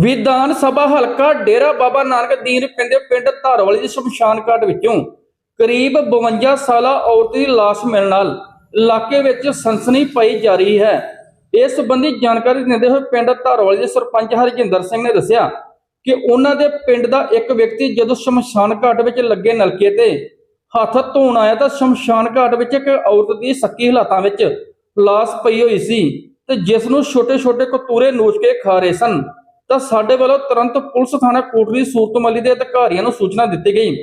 ਵਿਧਾਨ ਸਭਾ ਹਲਕਾ ਡੇਰਾ ਬਾਬਾ ਨਾਨਕ ਦੀਨ ਪਿੰਡ ਪਿੰਡ ਧਾਰਵਾਲੀ ਦੇ ਸ਼ਮਸ਼ਾਨ ਘਾਟ ਵਿੱਚੋਂ ਕਰੀਬ 52 ਸਾਲਾ ਔਰਤ ਦੀ ਲਾਸ਼ ਮਿਲਣ ਨਾਲ ਇਲਾਕੇ ਵਿੱਚ ਸਨਸਨੀ ਪਾਈ ਜਾ ਰਹੀ ਹੈ। ਇਸ ਸੰਬੰਧੀ ਜਾਣਕਾਰੀ ਦਿੰਦੇ ਹੋਏ ਪਿੰਡ ਧਾਰਵਾਲੀ ਦੇ ਸਰਪੰਚ ਹਰਜਿੰਦਰ ਸਿੰਘ ਨੇ ਦੱਸਿਆ ਕਿ ਉਹਨਾਂ ਦੇ ਪਿੰਡ ਦਾ ਇੱਕ ਵਿਅਕਤੀ ਜਦੋਂ ਸ਼ਮਸ਼ਾਨ ਘਾਟ ਵਿੱਚ ਲੱਗੇ ਨਲਕੇ ਤੇ ਹੱਥ ਧੋਣ ਆਇਆ ਤਾਂ ਸ਼ਮਸ਼ਾਨ ਘਾਟ ਵਿੱਚ ਇੱਕ ਔਰਤ ਦੀ ਸੱਕੀ ਹਾਲਾਤਾਂ ਵਿੱਚ ਲਾਸ਼ ਪਈ ਹੋਈ ਸੀ ਤੇ ਜਿਸ ਨੂੰ ਛੋਟੇ-ਛੋਟੇ ਕਤੂਰੇ ਨੋਚ ਕੇ ਖਾ ਰਹੇ ਸਨ। ਤਾਂ ਸਾਡੇ ਵੱਲੋਂ ਤੁਰੰਤ ਪੁਲਿਸ ਥਾਣਾ ਕੋਟਲੀ ਸੂਰਤਮਲੀ ਦੇ ਅਧਿਕਾਰੀਆਂ ਨੂੰ ਸੂਚਨਾ ਦਿੱਤੀ ਗਈ।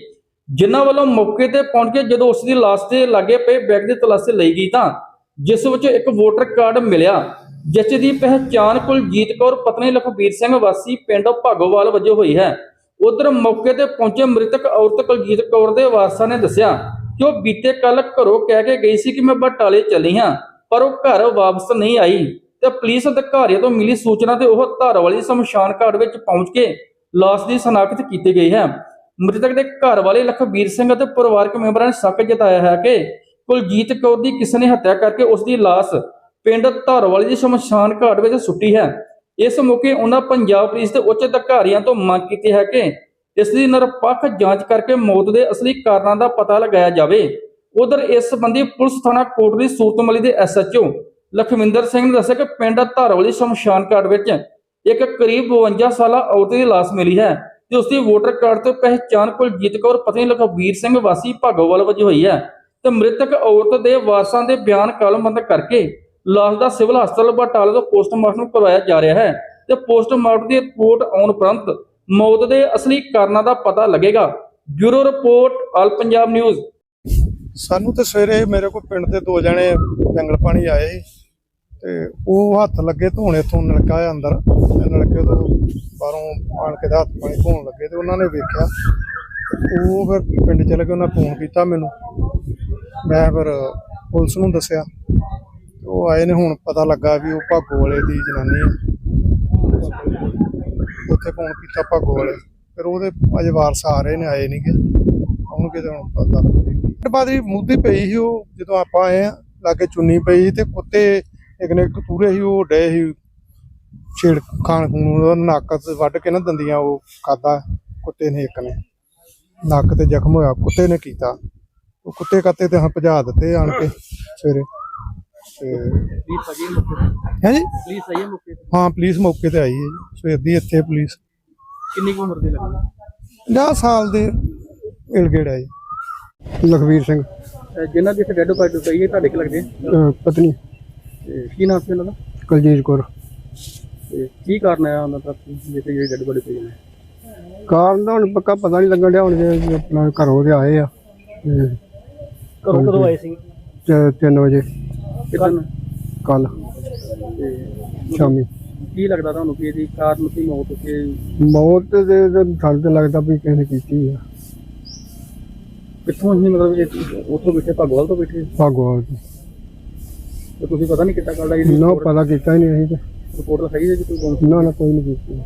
ਜਿਨ੍ਹਾਂ ਵੱਲੋਂ ਮੌਕੇ ਤੇ ਪਹੁੰਚ ਕੇ ਜਦੋਂ ਉਸ ਦੀ ਲਾਸ਼ ਦੇ ਲਾਗੇ ਪਏ ਬੈਗ ਦੀ ਤਲਾਸ਼ੀ ਲਈ ਗਈ ਤਾਂ ਜਿਸ ਵਿੱਚ ਇੱਕ ਵੋਟਰ ਕਾਰਡ ਮਿਲਿਆ, ਜਿਸ ਦੀ ਪਹਿਚਾਣ ਕੁਲਜੀਤ ਕੌਰ, ਪਤਨੀ ਲਖਬੀਰ ਸਿੰਘ ਵਾਸੀ, ਪਿੰਡ ਭਾਗੋਵਾਲ ਵਜੋਂ ਹੋਈ ਹੈ। ਉਧਰ ਮੌਕੇ ਤੇ ਪਹੁੰਚੇ ਮ੍ਰਿਤਕ ਔਰਤ ਕੁਲਜੀਤ ਕੌਰ ਦੇ ਵਾਰਸਾਂ ਨੇ ਦੱਸਿਆ ਕਿ ਉਹ ਬੀਤੇ ਕੱਲ ਘਰੋਂ ਕਹਿ ਕੇ ਗਈ ਸੀ ਕਿ ਮੈਂ ਬਟਾਲੇ ਚੱਲੀ ਹਾਂ, ਪਰ ਉਹ ਘਰ ਵਾਪਸ ਨਹੀਂ ਆਈ। ਤੇ ਪੁਲਿਸ ਅਧਿਕਾਰੀਆਂ ਤੋਂ ਮਿਲੀ ਸੂਚਨਾ ਤੇ ਉਹ ਧਾਰਵਾਲੀ ਸ਼ਮਸ਼ਾਨ ਘਾਟ ਵਿੱਚ ਪਹੁੰਚ ਕੇ ਲਾਸ਼ ਦੀ ਸ਼ਨਾਖਤ ਕੀਤੀ ਗਈ ਹੈ। ਮ੍ਰਿਤਕ ਦੇ ਘਰ ਵਾਲੇ ਲਖਬੀਰ ਸਿੰਘ ਅਤੇ ਪਰਿਵਾਰਕ ਮੈਂਬਰਾਂ ਨੇ ਸ਼ੱਕ ਜਤਾਇਆ ਹੈ ਕਿ ਕੁਲਜੀਤ ਕੌਰ ਦੀ ਕਿਸੇ ਨੇ ਹੱਤਿਆ ਕਰਕੇ ਉਸ ਦੀ ਲਾਸ਼ ਪਿੰਡ ਧਾਰਵਾਲੀ ਦੇ ਸ਼ਮਸ਼ਾਨ ਘਾਟ ਵਿੱਚ ਸੁੱਟੀ ਹੈ। ਇਸ ਮੌਕੇ ਉਹਨਾਂ ਪੰਜਾਬ ਪੁਲਿਸ ਦੇ ਉੱਚ ਅਧਿਕਾਰੀਆਂ ਤੋਂ ਮੰਗ ਕੀਤੀ ਹੈ ਕਿ ਇਸ ਦੀ ਨਿਰਪੱਖ ਜਾਂਚ ਕਰਕੇ ਮੌਤ ਦੇ ਅਸਲੀ ਕਾਰਨਾਂ ਦਾ ਪਤਾ ਲਗਾਇਆ ਜਾਵੇ। ਉਧਰ ਇਸ ਸੰਬੰਧੀ ਪੁਲਿਸ ਥਾਣਾ ਕੋਟਲੀ ਸੂਰਤਮਲੀ ਦੇ ਐਸਐਚਓ ਲਖਵਿੰਦਰ ਸਿੰਘ ਨੇ ਦੱਸਿਆ ਕਿ ਪਿੰਡ ਧਾਰਵਾਲੀ ਸ਼ਮਸ਼ਾਨ ਘਾਟ ਵਿੱਚ ਇੱਕ ਕਰੀਬ 52 ਸਾਲਾ ਔਰਤ ਦੀ ਲਾਸ਼ ਮਿਲੀ ਹੈ, ਤੇ ਉਸ ਦੀ ਵੋਟਰ ਕਾਰਡ ਤੋਂ ਪਹਿਚਾਣ ਕੁਲਜੀਤ ਕੌਰ, ਪਤਨੀ ਲਖਬੀਰ ਸਿੰਘ, ਵਾਸੀ ਭਾਗੋਵਾਲ ਵਜੋਂ ਹੋਈ ਹੈ। ਤੇ ਮ੍ਰਿਤਕ ਔਰਤ ਦੇ ਵਾਰਸਾਂ ਦੇ ਬਿਆਨ ਕਲਮਬੰਦ ਕਰਕੇ ਲਾਸ਼ ਦਾ ਸਿਵਲ ਹਸਪਤਾਲ ਬਟਾਲਾ ਤੋਂ ਪੋਸਟਮਾਰਟਮ ਕਰਵਾਇਆ ਜਾ ਰਿਹਾ ਹੈ ਤੇ ਪੋਸਟਮਾਰਟਮ ਦੀ ਰਿਪੋਰਟ ਆਉਣ ਉਪਰੰਤ ਮੌਤ ਦੇ ਅਸਲੀ ਕਾਰਨਾਂ ਦਾ ਪਤਾ ਲੱਗੇਗਾ। Bureau report, all Punjab news. ਸਾਨੂੰ ਤੇ ਸਵੇਰੇ ਮੇਰੇ ਕੋਲ ਪਿੰਡ ਦੇ ਦੋ ਜਣੇ ਜੰਗਲ ਪਾਣੀ ਆਏ ਸੀ ਤੇ ਉਹ ਹੱਥ ਲੱਗੇ ਧੋਣ ਤੋਂ ਨਲਕਾ ਆ ਅੰਦਰ ਨਲਕੇ ਤੋਂ ਬਾਹਰੋਂ ਆਣ ਕੇ ਤੇ ਹੱਥ ਪਾਣੀ ਧੋਣ ਲੱਗੇ ਤੇ ਉਹਨਾਂ ਨੇ ਵੇਖਿਆ। ਉਹ ਫਿਰ ਪਿੰਡ ਚਲੇ ਗਏ, ਉਹਨਾਂ ਫੋਨ ਕੀਤਾ ਮੈਨੂੰ। ਮੈਂ ਫਿਰ ਪੁਲਿਸ ਨੂੰ ਦੱਸਿਆ। ਤੇ ਉਹ ਆਏ ਨੇ, ਹੁਣ ਪਤਾ ਲੱਗਾ ਵੀ ਉਹ ਭਾਗੋ ਵਾਲੇ ਦੀ ਜਨਾਨੀ ਹੈ ਉੱਥੇ ਫੋਨ ਕੀਤਾ ਭਾਗੋ ਵਾਲੇ। ਫਿਰ ਉਹਦੇ ਅਜੇ ਵਾਰਸ ਆ ਰਹੇ ਨੇ, ਆਏ ਨਹੀਂਗੇ ਆਉਣਗੇ ਤੇ ਹੁਣ ਪਤਾ ਬਾਦਰੀ ਮੁੱਦੀ ਪਈ ਸੀ ਉਹ ਜਦੋਂ ਆਪਾਂ ਆਏ ਆ ਲਾਗੇ ਚੁੰਨੀ ਪਈ ਤੇ ਕੁੱਤੇ ਇੱਕ ਨੇ ਕਤੂਰੇ ਸੀ ਉਹ ਡੇ ਸੀ ਛੇੜ ਖਾਣ ਖੂਨ ਉਹਦਾ ਨੱਕ ਤੇ ਵੱਢ ਕੇ ਨਾ ਦੰਦੀਆਂ ਉਹ ਖਾਦਾ ਕੁੱਤੇ ਨੇ ਇੱਕ ਨੇ। ਨੱਕ ਤੇ ਜ਼ਖਮ ਹੋਇਆ ਕੁੱਤੇ ਨੇ ਕੀਤਾ। ਉਹ ਕੁੱਤੇ ਕੱਤੇ ਤੇ ਹਾਂ ਭਜਾ ਦਿੱਤੇ ਆਣ ਕੇ ਸਵੇਰੇ। ਤੇ ਮੌਕੇ ਹੈ ਜੀ? ਪਲੀਜ਼ ਆਈਏ ਮੌਕੇ ਹਾਂ ਪੁਲਿਸ ਮੌਕੇ ਤੇ ਆਈ ਹੈ ਜੀ। ਸਵੇਰ ਦੀ ਇੱਥੇ ਪੁਲਿਸ ਕਿੰਨੀ ਕੁ ਉਮਰ ਦੇ ਲੱਗਦੇ? 50 ਸਾਲ ਦੇ ਇਲਗੇੜ ਹੈ ਜੀ। ਲਖਵੀਰ ਸਿੰਘ। ਜਿਨ੍ਹਾਂ ਦੀ ਡੈਡ ਬਾਡੀ ਪਈ ਹੈ ਤੁਹਾਡੇ ਕਿ ਲੱਗਦੇ ਅਹ ਪਤਨੀ। ਤੇ ਕੀ ਨਾਮ ਸੀ ਉਹਨਾਂ ਦਾ? ਕੁਲਜੀਤ ਕੌਰ। ਤੇ ਕੀ ਕਾਰਨ ਹੈ ਉਹਨਾਂ ਦਾ ਜਿੱਥੇ ਜਿਹੜੀ ਡੈਡ ਬਾਡੀ ਪਈ ਹੈ? ਕਾਰਨ ਦਾ ਹੁਣ ਪੱਕਾ ਪਤਾ ਨਹੀਂ ਲੱਗਣ ਡਿਆ ਹੁਣ ਜੇ ਆਪਣਾ ਘਰੋਂ ਦੇ ਆਏ ਆ ਤੇ ਕਦੋਂ ਕਦੋਂ ਆਏ ਸੀ? ਚ- ਤਿੰਨ ਵਜੇ। ਕਿਦਨ ਕੱਲ ਤੇ ਸ਼ਾਮੀ। ਕੀ ਲੱਗਦਾ ਤੁਹਾਨੂੰ ਕਿ ਇਹਦੀ ਕਾਰਨ ਕੀ ਮੌਤ ਕਿ ਮੌਤ ਦੇ ਦੇ ਸਾਨੂੰ ਤਾਂ ਲੱਗਦਾ ਵੀ ਕਿਸੇ ਨੇ ਕੀਤੀ ਆ। ਕਿੱਥੋਂ ਹੀ ਮਤਲਬ ਇਹ ਉੱਥੋਂ ਬੈਠੇ ਭਗਵਾਲ ਤੋਂ ਬੈਠੇ? ਭਗਵਾਨ ਤੇ। ਤੁਸੀਂ ਪਤਾ ਨਹੀਂ ਕਿੱਦਾਂ ਗੱਲ ਆਈ? ਨਾ ਪਤਾ ਕੀਤਾ ਹੀ ਨਹੀਂ ਅਸੀਂ ਤੇ। ਰਿਪੋਰਟ ਤਾਂ ਸਹੀ ਹੈ ਜੀ ਕੋਈ ਨਾ ਨਾ ਕੋਈ ਨਹੀਂ ਕੀਤੀ।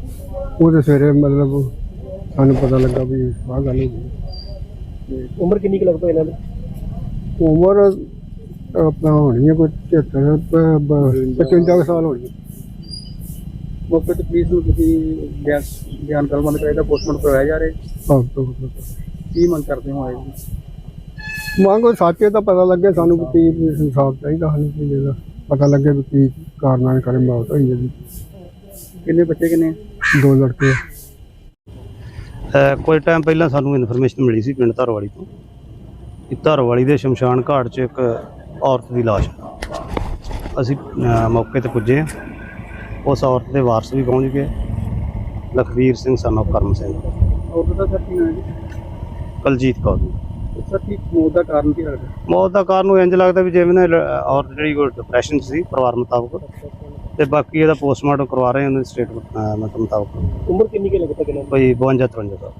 ਉਹ ਤੇ ਸਵੇਰੇ ਮਤਲਬ ਸਾਨੂੰ ਪਤਾ ਲੱਗਾ ਵੀ ਆਹ ਗੱਲ ਹੋ ਗਈ ਤੇ ਉਮਰ ਕਿੰਨੀ ਕੁ ਲੱਗਦਾ ਇਹਨਾਂ ਦੀ? ਉਮਰ ਆਪਣਾ ਹੋਣੀ ਹੈ ਕੋਈ 73 55 ਸਾਲ ਹੋਣੀ ਹੈ। ਮੌਕੇ ਤੇ ਪੁਲਿਸ ਨੂੰ ਤੁਸੀਂ ਬਿਆਨ ਬਿਆਨ ਕਲਮੰਦ ਕਰਾਇਆ ਪੋਸਟਮਾਰਟਮ ਕਰਵਾਇਆ ਜਾ ਰਿਹਾ ਆਹ ਤੋਂ। ਕੀ ਮੰਗ ਕਰਦੇ ਹੋ ਆਏ ਜੀ? ਮੰਗੋ ਸਾਚੇ ਦਾ ਪਤਾ ਲੱਗੇ ਸਾਨੂੰ ਵੀ ਕੀ ਇਨਸਾਫ ਚਾਹੀਦਾ ਸਾਨੂੰ ਕੀ ਇਹਦਾ ਪਤਾ ਲੱਗੇ ਵੀ ਕੀ ਕਾਰਨਾਂ ਕਰੇ ਮੌਤ ਹੋਈ ਹੈ ਜੀ। ਕਿੰਨੇ ਬੱਚੇ ਕਿੰਨੇ ਦੋ ਲੜਕੇ ਅ, ਕੁਝ ਟਾਈਮ ਪਹਿਲਾਂ ਸਾਨੂੰ ਇਨਫੋਰਮੇਸ਼ਨ ਮਿਲੀ ਸੀ ਪਿੰਡ ਧਰਵਾਲੀ ਤੋਂ ਕਿ ਧਰਵਾਲੀ ਦੇ ਸ਼ਮਸ਼ਾਨ ਘਾਟ 'ਚ ਇੱਕ ਔਰਤ ਦੀ ਲਾਸ਼ ਹੈ। ਅਸੀਂ ਮੌਕੇ ਤੇ ਪੁੱਜੇ ਹਾਂ। ਉਸ ਔਰਤ ਦੇ ਵਾਰਸ ਵੀ ਪਹੁੰਚ ਗਏ। ਲਖਵੀਰ ਸਿੰਘ son of ਕਰਮ ਸਿੰਘ। ਔਰਤ ਦਾ ਸਰ ਕੀ ਨਾਮ ਹੈ ਜੀ? ਕਲਜੀਤ ਕੌਰ ਸਰ ਕੀ ਮੌਤ ਦਾ ਕਾਰਨ ਕੀ ਲੱਗਦਾ? ਮੌਤ ਦਾ ਕਾਰਨ ਉਹ ਇੰਜ ਲੱਗਦਾ ਵੀ ਜਿਵੇਂ ਨਾ ਲ- ਔਰਤ ਜਿਹੜੀ ਕੋਈ ਡਿਪਰੈਸ਼ਨ ਸੀ ਪਰਿਵਾਰ ਮੁਤਾਬਕ। ਤੇ ਬਾਕੀ ਇਹਦਾ ਪੋਸਟਮਾਰਟਮ ਕਰਵਾ ਰਹੇ ਹਾਂ ਉਹਨਾਂ ਦੀ ਸਟੇਟਮੈਂਟ ਮੁਤਾਬਕ। ਉਮਰ ਕਿੰਨੀ ਕੁ ਲੱਗਦਾ ਕਿੰਨਾ ਕੋਈ 52 53 ਦਾ